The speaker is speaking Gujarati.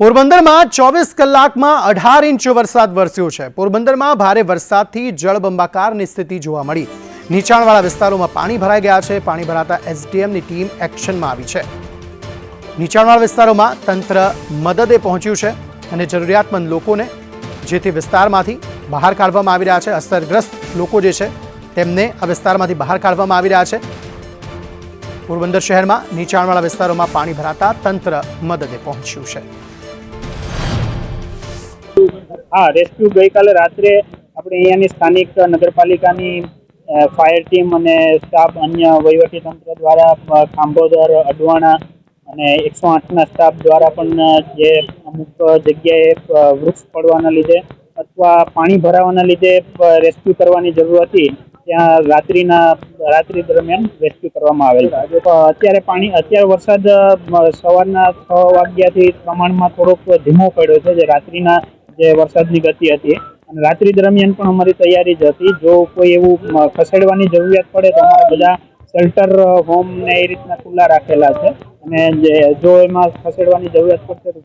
પોરબંદરમાં ચોવીસ કલાકમાં અઢાર ઇંચ વરસાદ વરસ્યો છે. પોરબંદરમાં ભારે વરસાદથી જળબંબાકારની સ્થિતિ જોવા મળી. નીચાણવાળા વિસ્તારોમાં પાણી ભરાઈ ગયા છે. પાણી ભરાતા એસડીએમની ટીમ એક્શનમાં આવી છે. નીચાણવાળા વિસ્તારોમાં તંત્ર મદદે પહોંચ્યું છે અને જરૂરિયાતમંદ લોકોને જે તે વિસ્તારમાંથી બહાર કાઢવામાં આવી રહ્યા છે. અસરગ્રસ્ત લોકો જે છે તેમને આ વિસ્તારમાંથી બહાર કાઢવામાં આવી રહ્યા છે. પોરબંદર શહેરમાં નીચાણવાળા વિસ્તારોમાં પાણી ભરાતા તંત્ર મદદે પહોંચ્યું છે. હા રેસ્ક્યુ ગઈકાલે રાત્રે આપણે અહીંયાની સ્થાનિક નગરપાલિકાની ફાયર ટીમ અને સ્ટાફ અન્ય વહીવટી તંત્ર દ્વારા ખાંભોદર, અડવાણા અને એકસો આઠના સ્ટાફ દ્વારા પણ જે અમુક જગ્યાએ વૃક્ષ પડવાના લીધે અથવા પાણી ભરાવાના લીધે રેસ્ક્યુ કરવાની જરૂર હતી. ત્યાં રાત્રિના, રાત્રિ દરમિયાન રેસ્ક્યુ કરવામાં આવેલ. અત્યારે પાણી, અત્યારે વરસાદ સવારના છ વાગ્યાથી પ્રમાણમાં થોડોક ધીમો પડ્યો છે. જે રાત્રિના જે વરસાદની ગતિ હતી. અને રાત્રિ દરમિયાન પણ અમારી તૈયારી જ હતી. જો કોઈ એવું ખસેડવાની જરૂરિયાત પડે તો અમારા બધા શેલ્ટર હોમ ને એ રીતના ખુલ્લા રાખેલા છે. અને જે એમાં ખસેડવાની જરૂરિયાત પડશે તો